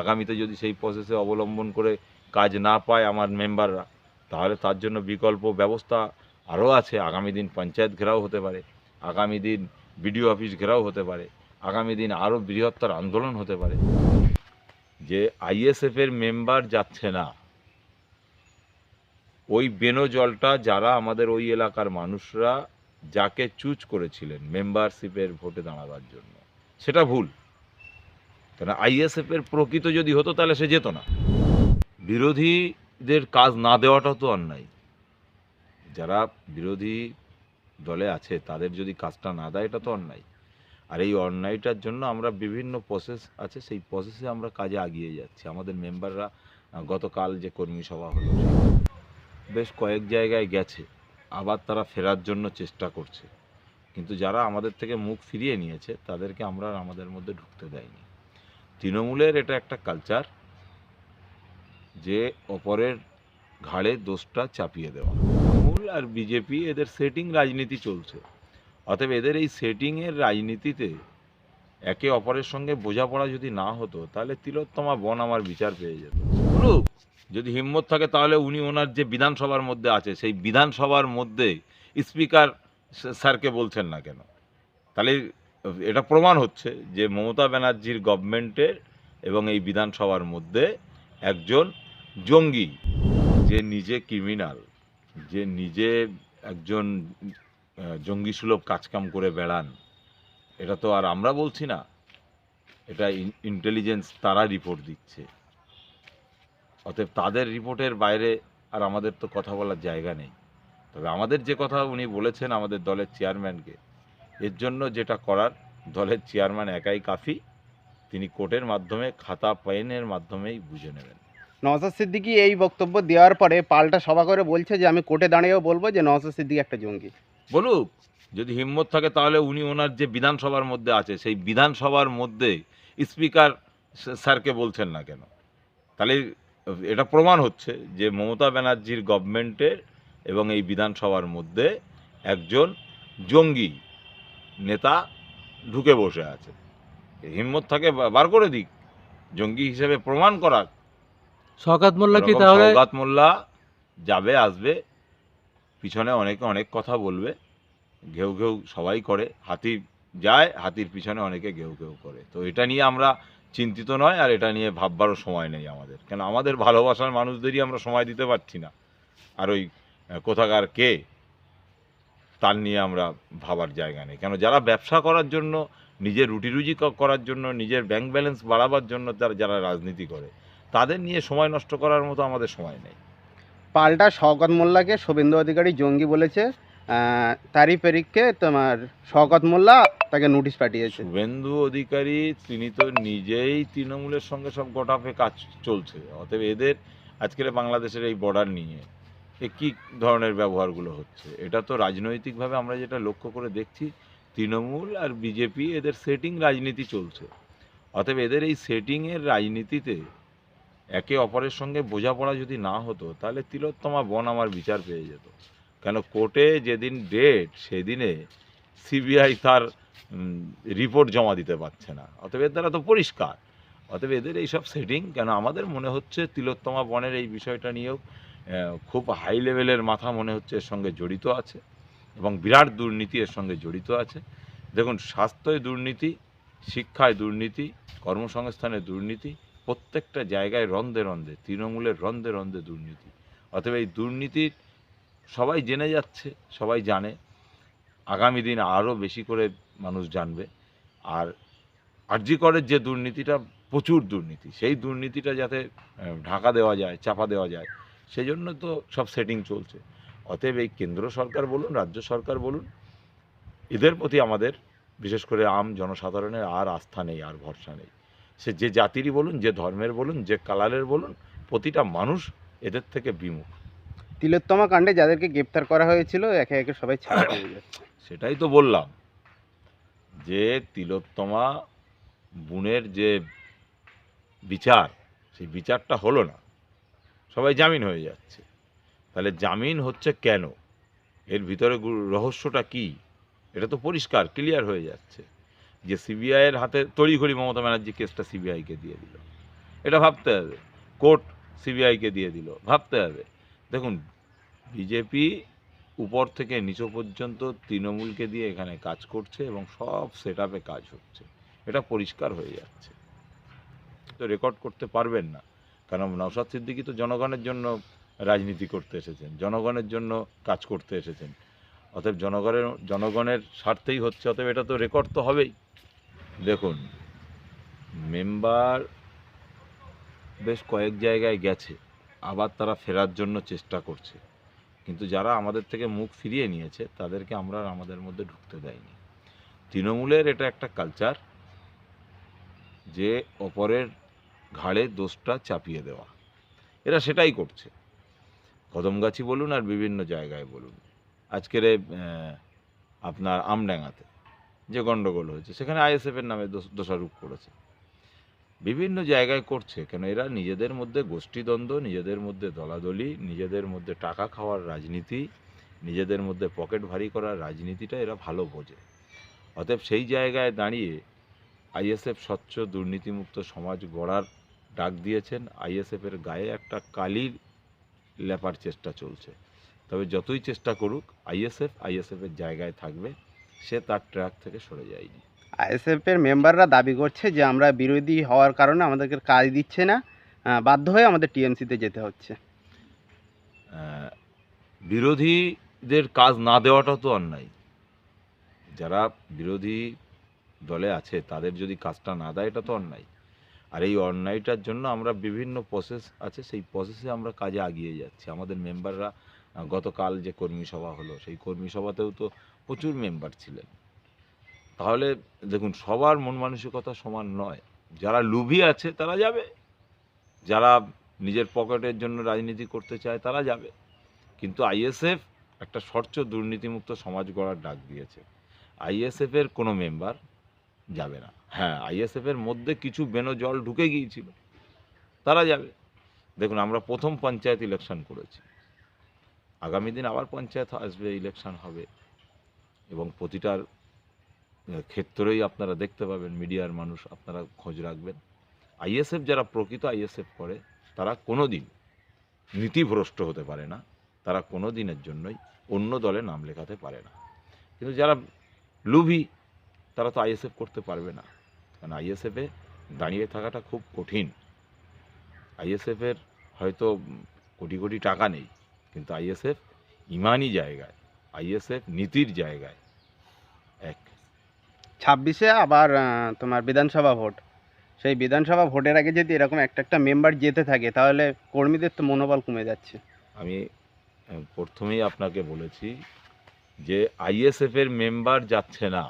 আগামীতে যদি সেই প্রসেসে অবলম্বন করে কাজ না পায় আমার মেম্বাররা তাহলে তার জন্য বিকল্প ব্যবস্থা আরও আছে। আগামী দিন পঞ্চায়েত ঘেরাও হতে পারে, আগামী দিন বিডিও অফিস ঘেরাও হতে পারে, আগামী দিন আরও বৃহত্তর আন্দোলন হতে পারে। যে আইএসএফের মেম্বার যাচ্ছে না, ওই বেনো জলটা যারা আমাদের ওই এলাকার মানুষরা যাকে চুজ করেছিলেন মেম্বারশিপের ভোটে দাঁড়াবার জন্য, সেটা ভুল। কেন আইএসএফের প্রকৃত যদি হতো, তাহলে সে যেত না। বিরোধীদের কাজ না দেওয়াটা তো অন্যায়। যারা বিরোধী দলে আছে, তাদের যদি কাজটা না দেয়, এটা তো অন্যায়। আর এই অন্যায়টার জন্য আমরা বিভিন্ন প্রসেস আছে, সেই প্রসেসে আমরা কাজে এগিয়ে যাচ্ছি। আমাদের মেম্বাররা গতকাল যে কর্মী সভা হলো, বেশ কয়েক জায়গায় গেছে। আবার তারা ফেরার জন্য চেষ্টা করছে। কিন্তু যারা আমাদের থেকে মুখ ফিরিয়ে নিয়েছে, তাদেরকে আমরা আমাদের মধ্যে ঢুকতে দেয়নি। তৃণমূলের এটা একটা কালচার যে অপরের ঘাড়ে দোষটা চাপিয়ে দেওয়া। তৃণমূল আর বিজেপি এদের সেটিং রাজনীতি চলছে। অতএব এদের এই সেটিংয়ের রাজনীতিতে একে অপরের সঙ্গে বোঝাপড়া যদি না হতো, তাহলে তিলোত্তমা বন আমার বিচার পেয়ে যেত। যদি হিম্মত থাকে তাহলে উনি ওনার যে বিধানসভার মধ্যে আছে, সেই বিধানসভার মধ্যে স্পিকার স্যারকে বলছেন না কেন? তাহলে এটা প্রমাণ হচ্ছে যে মমতা ব্যানার্জির গভর্নমেন্টের এবং এই বিধানসভার মধ্যে একজন জঙ্গি যে নিজে ক্রিমিনাল যে নিজে একজন আহ, জঙ্গিসুলভ কাজকাম করে বেড়ান এটা তো আর আমরা বলছি না। এটা ইন্টেলিজেন্স তারা রিপোর্ট দিচ্ছে। অতএব তাদের রিপোর্টের বাইরে আর আমাদের তো কথা বলার জায়গা নেই। তবে আমাদের যে কথা উনি বলেছেন আমাদের দলের চেয়ারম্যানকে এর জন্য যেটা করার দলের চেয়ারম্যান একাই কাফি তিনি কোর্টের মাধ্যমে খাতা পেনের মাধ্যমেই বুঝে নেবেন। নওসাদ সিদ্দিকি এই বক্তব্য দেওয়ার পরে পাল্টা সভা করে বলছে যে আমি কোর্টে দাঁড়িয়েও বলব যে নওসাদ সিদ্দিকি একটা জঙ্গি। বলুক যদি হিম্মত থাকে তাহলে উনি ওনার যে বিধানসভার মধ্যে আছে সেই বিধানসভার মধ্যে স্পিকার স্যারকে বলছেন না কেন? তাহলে এটা প্রমাণ হচ্ছে যে মমতা ব্যানার্জির গভর্নমেন্টের এবং এই বিধানসভার মধ্যে একজন জঙ্গি নেতা ঢুকে বসে আছে। হিম্মত থাকে বার করে দিক। জঙ্গি হিসেবে প্রমাণ করার শওকাত মোল্লা কি তাহলে সওগাত মোল্লা যাবে আসবে। পিছনে অনেকে অনেক কথা বলবে। ঘেউ ঘেউ সবাই করে। হাতি যায় হাতির পিছনে অনেকে ঘেউ ঘেউ করে। তো এটা নিয়ে আমরা চিন্তিত নয় আর এটা নিয়ে ভাববারও সময় নেই আমাদের। কেন আমাদের ভালোবাসার মানুষদেরই আমরা সময় দিতে পারছি না। আর ওই কোথাকার কে? তার নিয়ে আমরা ভাবার জায়গা নেই। কেন যারা ব্যবসা করার জন্য নিজের রুটি রুজি করার জন্য নিজের ব্যাংক ব্যালেন্স বাড়াবার জন্য তারা যারা রাজনীতি করে তাদের নিয়ে সময় নষ্ট করার মতো আমাদের সময় নেই। পাল্টা শওকত মোল্লাকে শুভেন্দু অধিকারী জঙ্গি বলেছে তারই পেরিককে তোমার শওকত মোল্লা তাকে নোটিশ পাঠিয়েছে। শুভেন্দু অধিকারী তিনি তো নিজেই তৃণমূলের সঙ্গে সব গোটাপে কাজ চলছে অতএব এদের আজকের বাংলাদেশের এই বর্ডার নিয়ে এ কী ধরনের ব্যবহারগুলো হচ্ছে? এটা তো রাজনৈতিকভাবে আমরা যেটা লক্ষ্য করে দেখছি, তৃণমূল আর বিজেপি এদের সেটিং রাজনীতি চলছে। অতএব এদের এই সেটিংয়ের রাজনীতিতে একে অপরের সঙ্গে বোঝাপড়া যদি না হতো, তাহলে তিলোত্তমা বন আমার বিচার পেয়ে যেত। কেন কোর্টে যেদিন ডেট সেদিনে সিবিআই তার রিপোর্ট জমা দিতে পারছে না। অতএব এর দ্বারা তো পরিষ্কার। অতএব এদের এইসব সেটিং কেন আমাদের মনে হচ্ছে তিলোত্তমা বনের এই বিষয়টা নিয়েও খুব হাই লেভেলের মাথা মনে হচ্ছে এর সঙ্গে জড়িত আছে এবং বিরাট দুর্নীতি এর সঙ্গে জড়িত আছে। দেখুন স্বাস্থ্যয় দুর্নীতি, শিক্ষায় দুর্নীতি, কর্মসংস্থানে দুর্নীতি, প্রত্যেকটা জায়গায় রন্ধে রন্ধে তৃণমূলের রন্ধে রন্ধে দুর্নীতি। অতএব এই দুর্নীতির সবাই জেনে যাচ্ছে, সবাই জানে। আগামী দিন আরও বেশি করে মানুষ জানবে। আর আরজিকরের যে দুর্নীতিটা, প্রচুর দুর্নীতি। সেই দুর্নীতিটা যাতে ঢাকা দেওয়া যায়, চাপা দেওয়া যায় সেই জন্য তো সব সেটিং চলছে। অতএব এই কেন্দ্র সরকার বলুন রাজ্য সরকার বলুন এদের প্রতি আমাদের বিশেষ করে আম জনসাধারণের আর আস্থা নেই আর ভরসা নেই। সে যে জাতিরই বলুন যে ধর্মের বলুন যে কালারের বলুন প্রতিটা মানুষ এদের থেকে বিমুখ। তিলোত্তমা কাণ্ডে যাদেরকে গ্রেপ্তার করা হয়েছিল একে একে সবাই ছাড়া পেয়ে যাচ্ছে সেটাই তো বললাম যে তিলোত্তমা বুনের যে বিচার সেই বিচারটা হলো না। সবাই জামিন হয়ে যাচ্ছে। তাহলে জামিন হচ্ছে কেন? এর ভিতরে রহস্যটা কি? এটা তো পরিষ্কার ক্লিয়ার হয়ে যাচ্ছে যে সিবিআইয়ের হাতে তড়িঘড়ি মমতা ব্যানার্জি কেসটা সিবিআইকে দিয়ে দিল। এটা ভাবতে হবে। কোর্ট সিবিআইকে দিয়ে দিল। ভাবতে হবে। দেখুন বিজেপি উপর থেকে নিচু পর্যন্ত তৃণমূলকে দিয়ে এখানে কাজ করছে এবং সব সেট কাজ হচ্ছে। এটা পরিষ্কার হয়ে যাচ্ছে। তো রেকর্ড করতে পারবেন না। কারণ নওশাদ সিদ্দিকি তো জনগণের জন্য রাজনীতি করতে এসেছেন, জনগণের জন্য কাজ করতে এসেছেন। অতএব জনগণের জনগণের স্বার্থেই হচ্ছে, অতএব এটা তো রেকর্ড তো হবেই। দেখুন, মেম্বার বেশ কয়েক জায়গায় গেছে, আবার তারা ফেরার জন্য চেষ্টা করছে। কিন্তু যারা আমাদের থেকে মুখ ফিরিয়ে নিয়েছে, তাদেরকে আমরা আমাদের মধ্যে ঢুকতে দেয়নি। তৃণমূলের এটা একটা কালচার যে অপরের ঘাড়ে দোষটা চাপিয়ে দেওয়া। এরা সেটাই করছে। কদমগাছি বলুন আর বিভিন্ন জায়গায় বলুন। আজকের আপনার আমডাঙ্গাতে যে গণ্ডগোল হয়েছে, সেখানে আইএসএফের নামে দোষ- দোষারোপ করেছে। বিভিন্ন জায়গায় করছে, কেন এরা নিজেদের মধ্যে গোষ্ঠীদ্বন্দ্ব, নিজেদের মধ্যে দলাদলি, নিজেদের মধ্যে টাকা খাওয়ার রাজনীতি, নিজেদের মধ্যে পকেট ভারী করার রাজনীতিটা এরা ভালো বোঝে। অতএব সেই জায়গায় দাঁড়িয়ে আইএসএফ স্বচ্ছ দুর্নীতিমুক্ত সমাজ গড়ার ডাক দিয়েছেন আইএসএফের গায়ে একটা কালির লেপার চেষ্টা চলছে। তবে যতই চেষ্টা করুক আইএসএফ আইএসএফের জায়গায় থাকবে সে তার ট্র্যাক থেকে সরে যায়নি। আইএসএফের মেম্বাররা দাবি করছে যে আমরা বিরোধী হওয়ার কারণে আমাদেরকে কাজ দিচ্ছে না বাধ্য হয়ে আমাদের টিএমসিতে যেতে হচ্ছে। বিরোধীদের কাজ না দেওয়াটা তো অন্যায়। যারা বিরোধী দলে আছে তাদের যদি কাজটা না দেয় এটা তো অন্যায়। আর এই অন্যায়টার জন্য আমরা বিভিন্ন প্রসেস আছে, সেই প্রসেসে আমরা কাজে আগিয়ে যাচ্ছি। আমাদের মেম্বাররা গতকাল যে কর্মী সভা হলো, সেই কর্মী সভাতেও তো প্রচুর মেম্বার ছিলেন। তাহলে দেখুন, সবার মন মানসিকতা সমান নয়। যারা লুভি আছে, তারা যাবে। যারা নিজের পকেটের জন্য রাজনীতি করতে চায়, তারা যাবে। কিন্তু আইএসএফ একটা স্বচ্ছ দুর্নীতিমুক্ত সমাজ গড়ার ডাক দিয়েছে। আইএসএফের কোনো মেম্বার যাবে না। হ্যাঁ আইএসএফের মধ্যে কিছু বেনো জল ঢুকে গিয়েছিল। তারা যাবে। দেখুন, আমরা প্রথম পঞ্চায়েত ইলেকশন করেছি। আগামী দিন আবার পঞ্চায়েত আসবে ইলেকশন হবে। এবং প্রতিটার ক্ষেত্রেই আপনারা দেখতে পাবেন, মিডিয়ার মানুষ আপনারা খোঁজ রাখবেন। আইএসএফ যারা প্রকৃত আইএসএফ করে, তারা কোনো দিন নীতিভ্রষ্ট হতে পারে না। তারা কোনো দিনের জন্যই অন্য দলে নাম লেখাতে পারে না। কিন্তু যারা লুভি, তারা তো আইএসএফ করতে পারবে না। কারণ আইএসএফে দাঁড়িয়ে থাকাটা খুব কঠিন। আইএসএফের হয়তো কোটি কোটি টাকা নেই কিন্তু আইএসএফ ইমানি জায়গায় আইএসএফ নীতির জায়গায় এক। ছাব্বিশে আবার তোমার বিধানসভা ভোট। সেই বিধানসভা ভোটের আগে যদি এরকম একটা একটা মেম্বার যেতে থাকে তাহলে কর্মীদের তো মনোবল কমে যাচ্ছে। আমি প্রথমেই আপনাকে বলেছি যে আইএসএফের মেম্বার যাচ্ছে না।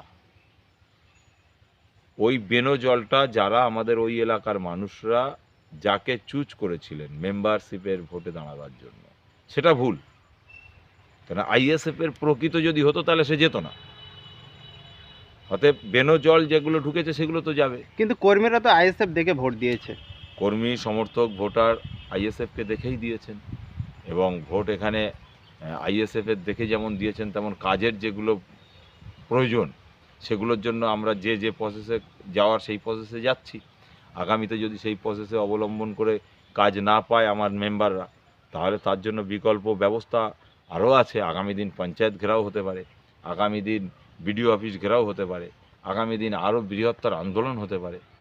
ওই বেনো জলটা যারা আমাদের ওই এলাকার মানুষরা যাকে চুজ করেছিলেন মেম্বারশিপের ভোটে দাঁড়াবার জন্য সেটা ভুল। কেন আইএসএফের প্রকৃত যদি হতো তাহলে সে যেত না। অতএব বেনো জল যেগুলো ঢুকেছে সেগুলো তো যাবে। কিন্তু কর্মীরা তো আইএসএফ দেখে ভোট দিয়েছে। কর্মী সমর্থক ভোটার আইএসএফকে দেখেই দিয়েছেন। এবং ভোট এখানে আইএসএফের দেখে যেমন দিয়েছেন তেমন কাজের যেগুলো প্রয়োজন সেগুলোর জন্য আমরা যে যে প্রসেসে যাওয়ার সেই প্রসেসে যাচ্ছি। আগামীতে যদি সেই প্রসেসে অবলম্বন করে কাজ না পায় আমার মেম্বাররা তাহলে তার জন্য বিকল্প ব্যবস্থা আরও আছে। আগামী দিন পঞ্চায়েত ঘেরাও হতে পারে, আগামী দিন বিডিও অফিস ঘেরাও হতে পারে, আগামী দিন আরও বৃহত্তর আন্দোলন হতে পারে।